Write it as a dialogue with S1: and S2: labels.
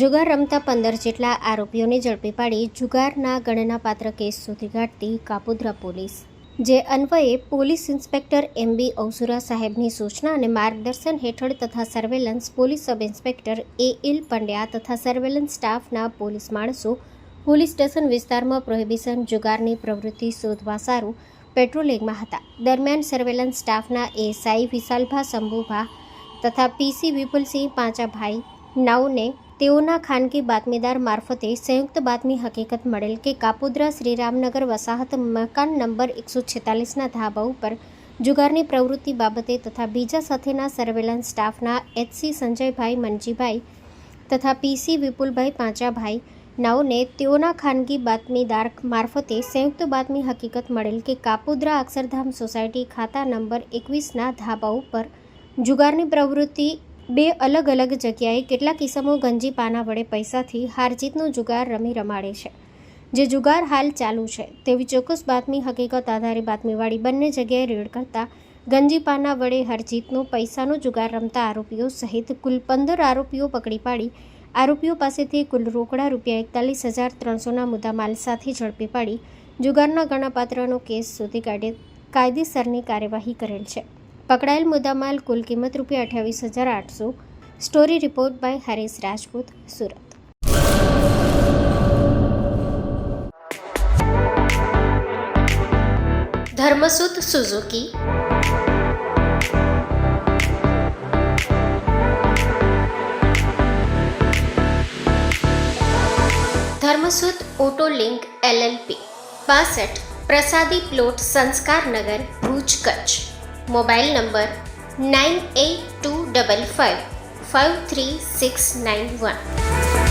S1: જુગાર રમતા પંદર જેટલા આરોપીઓને ઝડપી પાડી જુગારના ગણનાપાત્ર કેસ શોધી કાઢતી કાપોદ્રા પોલીસ, જે અન્વયે પોલીસ ઇન્સ્પેક્ટર એમ બી ઔસુરા સાહેબની સૂચના અને માર્ગદર્શન હેઠળ તથા surveillance police sub inspector A L Pandya તથા સર્વેલન્સ સ્ટાફના પોલીસ માણસો પોલીસ સ્ટેશન વિસ્તારમાં પ્રોહિબિશન જુગારની પ્રવૃત્તિ શોધવા સારું પેટ્રોલિંગમાં હતા. દરમિયાન સર્વેલન્સ સ્ટાફના એએસઆઈ વિશાલભા શંભુભા તથા પીસી વિપુલસિંહ પાંચાભાઈ નાવને તેઓના ખાનગી બાતમીદાર મારફતે સંયુક્ત બાતમી હકીકત મળેલ કે કાપોદ્રા શ્રીરામનગર વસાહત મકાન નંબર એકસો છેતાલીસના ધાબા ઉપર જુગારની પ્રવૃત્તિ બાબતે તથા બીજા સાથેના સર્વેલન્સ સ્ટાફના એચસી સંજયભાઈ મનજીભાઈ તથા પીસી વિપુલભાઈ પાંચાભાઈ નાઓને તેઓના ખાનગી બાતમીદાર મારફતે સંયુક્ત બાતમી હકીકત મળેલ કે કાપોદ્રા અક્ષરધામ સોસાયટી ખાતા નંબર એકવીસના ધાબા ઉપર જુગારની પ્રવૃત્તિ બે અલગ અલગ જગ્યાએ કેટલાક કિસમો ગંજી પાના વડે પૈસાથી હારજીતનો જુગાર રમી રમાડે છે. જે જુગાર હાલ ચાલુ છે. તેવી ચોક્કસ બાતમી હકીકત આધારે બાતમીવાળી બંને જગ્યાએ રેડ કરતા ગંજી પાના વડે હરજીતનો પૈસાનો જુગાર રમતા આરોપીઓ સહિત કુલ પંદર આરોપીઓ પકડી પાડી. આરોપીઓ પાસેથી કુલ રોકડા રૂપિયા એકતાલીસ હજાર ત્રણસોના મુદ્દામાલ સાથે ઝડપી પાડી. જુગારના ગણાપાત્રનો કેસ શોધી કાઢી કાયદેસરની કાર્યવાહી કરેલ છે. પકડાયેલ મુદ્દામાલ કુલ કિંમત રૂપિયા અઠ્યાવીસ હજાર આઠસો. Story report by Harish Rajput, Surat. Dharmsut Suzuki. Dharmsut auto link LLP. બાસઠ પ્રસાદી plot Sanskarnagar Bhuj Kutch. Mobile number nine eight two double five five three six nine one.